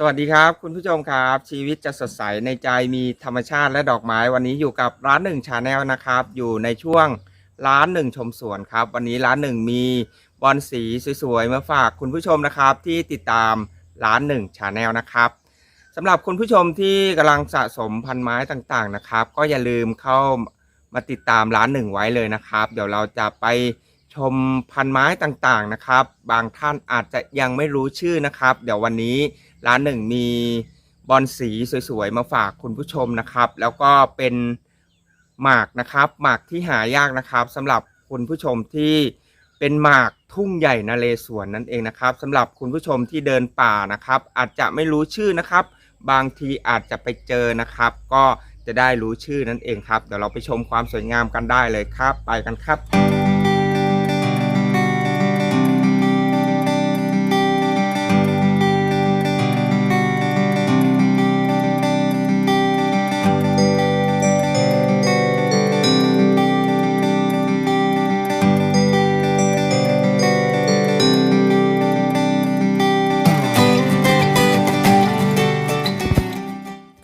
สวัสดีครับ คุณผู้ชมครับ ชีวิตจะสดใสในใจมีธรรมชาติและดอกไม้วันนี้อยู่กับร้านหนึ่งชาแนลนะครับ อยู่ในช่วงร้านหนึ่งชมสวนครับ วันนี้ร้านหนึ่งมีบอลสีสวยๆมาฝากคุณผู้ชมนะครับ ที่ติดตามร้านหนึ่งชาแนลนะครับสำหรับคุณผู้ชมที่กำลังสะสมพันไม้ต่างๆนะครับ ก็อย่าลืมเข้ามาติดตามร้านหนึ่งไว้เลยนะครับ เดี๋ยวเราจะไปชมพันไม้ต่างๆนะครับ บางท่านอาจจะยังไม่รู้ชื่อนะครับ เดี๋ยววันนี้ ร้านหนึ่งมีบอลสีสวยๆ มาฝากคุณผู้ชมนะครับ แล้วก็เป็นหมากนะครับหมากที่หายากนะครับสำหรับคุณผู้ชมที่เป็นหมากทุ่งใหญ่นเรศวรนั่นเองนะครับสำหรับคุณผู้ชมที่เดินป่านะครับ อาจจะไม่รู้ชื่อนะครับ บางทีอาจจะไปเจอนะครับ ก็จะได้รู้ชื่อนั่นเองครับ เดี๋ยวเราไปชมความสวยงามกันได้เลยครับ ไปกันครับ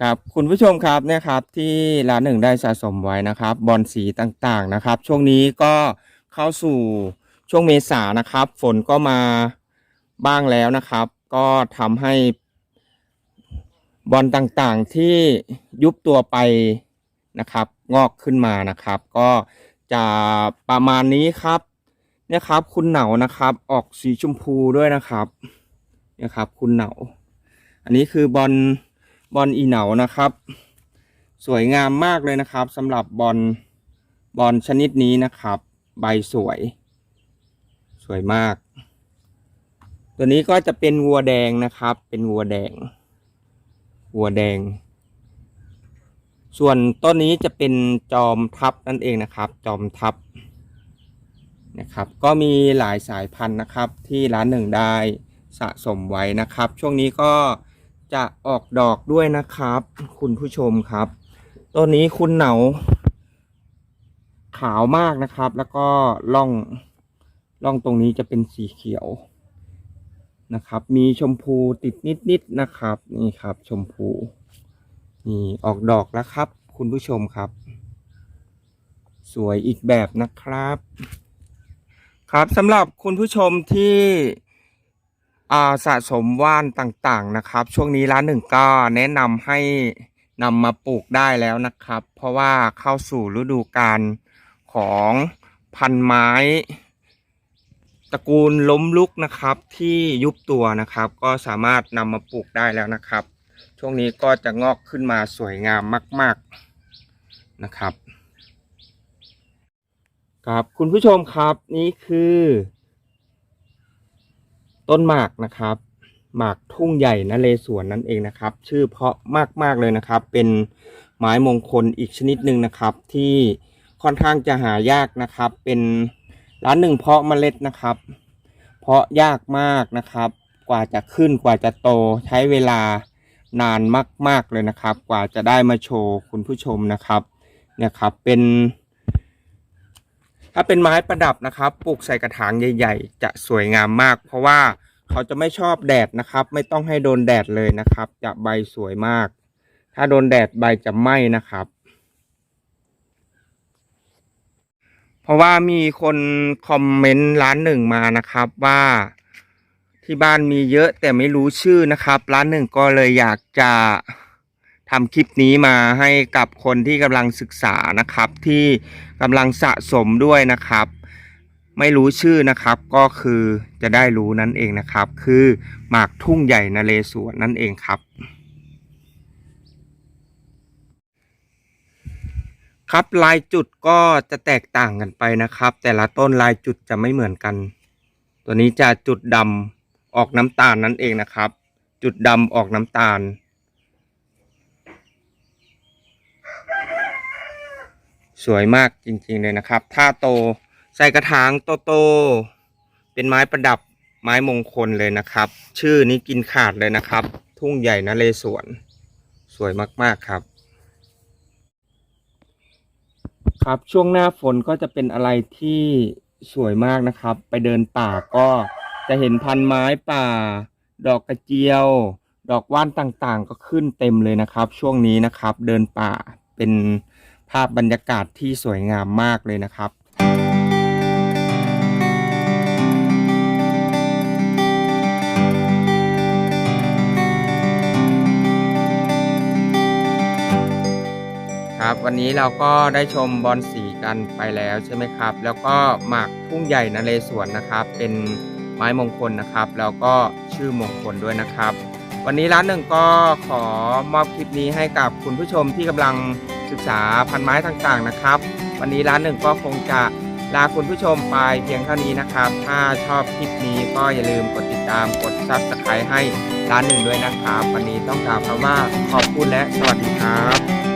ครับคุณผู้ชมครับเนี่ยครับที่ร้านหนึ่งได้สะสมไว้นะครับบอลสีต่างๆนะครับ ช่วงนี้ก็เข้าสู่ช่วงเมษานะครับ ฝนก็มาบ้างแล้วนะครับ ก็ทำให้บอลต่างๆที่ยุบตัวไปนะครับ งอกขึ้นมานะครับ ก็จะประมาณนี้ครับเนี่ยครับ คุณเหนานะครับ ออกสีชมพูด้วยนะครับเนี่ยครับ คุณเหนา อันนี้คือบอล บอลอีเหนานะครับ สวยงามมากเลยนะครับสำหรับบอลบอลชนิดนี้นะครับ ใบสวย สวยมาก ตัวนี้ก็จะเป็นวัวแดงนะครับ เป็นวัวแดง วัวแดง ส่วนต้นนี้จะเป็นจอมทับนั่นเองนะครับ จอมทับนะครับ ก็มีหลายสายพันธุ์นะครับที่ร้านหนึ่งได้สะสมไว้นะครับ ช่วงนี้ก็ จะออกดอกด้วยนะครับ คุณผู้ชมครับ ต้นนี้คุณเหนาขาวมากนะครับ แล้วก็ล่องล่องตรงนี้จะเป็นสีเขียวนะครับ มีชมพูติดนิดๆนะครับ นี่ครับ ชมพูนี่ออกดอกแล้วครับ คุณผู้ชมครับ สวยอีกแบบนะครับ ครับสำหรับคุณผู้ชมที่ สะสมว่านต่างๆนะครับ ช่วงนี้ร้านหนึ่งก็แนะนำให้นำมาปลูกได้แล้วนะครับ เพราะว่าเข้าสู่ฤดูกาลของพันไม้ ตระกูลล้มลุกนะครับ ที่ยุบตัวนะครับ ก็สามารถนำมาปลูกได้แล้วนะครับ ช่วงนี้ก็จะงอกขึ้นมาสวยงามมาก ๆนะครับครับคุณผู้ชมครับนี่คือ ต้นหมากนะครับ หมากทุ่งใหญ่นเรศวรนั่นเองนะครับ ชื่อเพราะมากๆเลยนะครับ เป็นไม้มงคลอีกชนิดหนึ่งนะครับ ที่ค่อนข้างจะหายากนะครับ เป็นร้านหนึ่งเพาะเมล็ดนะครับ เพาะยากมากนะครับ กว่าจะขึ้นกว่าจะโตใช้เวลานานมาก ๆเลยนะครับ กว่าจะได้มาโชว์คุณผู้ชมนะครับ เนี่ยครับเป็น ถ้าเป็นไม้ประดับนะครับปลูกใส่กระถางใหญ่ ๆ จะสวยงามมาก เพราะว่าเขาจะไม่ชอบแดดนะครับ ไม่ต้องให้โดนแดดเลยนะครับ จะใบสวยมาก ถ้าโดนแดดใบจะไหม้นะครับ เพราะว่ามีคนคอมเมนต์ร้านหนึ่งมานะครับว่าที่บ้านมีเยอะแต่ไม่รู้ชื่อนะครับ ร้านหนึ่งก็เลยอยากจะ ทำคลิปนี้มาให้กับคนที่กำลังศึกษานะครับ ที่กำลังสะสมด้วยนะครับ ไม่รู้ชื่อนะครับก็คือจะได้รู้นั่นเองนะครับ คือหมากทุ่งใหญ่นเรศวรนั่นเองครับ ครับลายจุดก็จะแตกต่างกันไปนะครับ แต่ละต้นลายจุดจะไม่เหมือนกัน ตัวนี้จะจุดดำออกน้ำตาลนั่นเองนะครับ จุดดำออกน้ำตาล สวยมากจริงๆเลยนะครับ ถ้าโตใส่กระถางโตๆเป็นไม้ประดับไม้มงคลเลยนะครับ ชื่อนี้กินขาดเลยนะครับ ทุ่งใหญ่นเรศวรสวยมากๆครับ ครับช่วงหน้าฝนก็จะเป็นอะไรที่สวยมากนะครับ ไปเดินป่าก็จะเห็นพันไม้ป่า ดอกกระเจียว ดอกว่านต่างๆ ก็ขึ้นเต็มเลยนะครับ ช่วงนี้นะครับ เดินป่าเป็น ภาพบรรยากาศที่สวยงามมากเลยนะครับครับวันนี้เราก็ได้ชมบอลสีกันไปแล้วใช่ไหมครับ แล้วก็หมากทุ่งใหญ่นเรศวรนะครับ เป็นไม้มงคลนะครับ แล้วก็ชื่อมงคลด้วยนะครับ วันนี้ร้านหนึ่งก็ขอมอบคลิปนี้ให้กับคุณผู้ชมที่กำลัง ศึกษาพันไม้ต่างๆนะครับ วันนี้ร้านหนึ่งก็คงจะลาคุณผู้ชมไปเพียงเท่านี้นะครับ ถ้าชอบคลิปนี้ก็อย่าลืมกดติดตามกดซับสไครต์ให้ร้านหนึ่งด้วยนะครับ วันนี้ต้องกล่าวคำว่าขอบคุณและสวัสดีครับ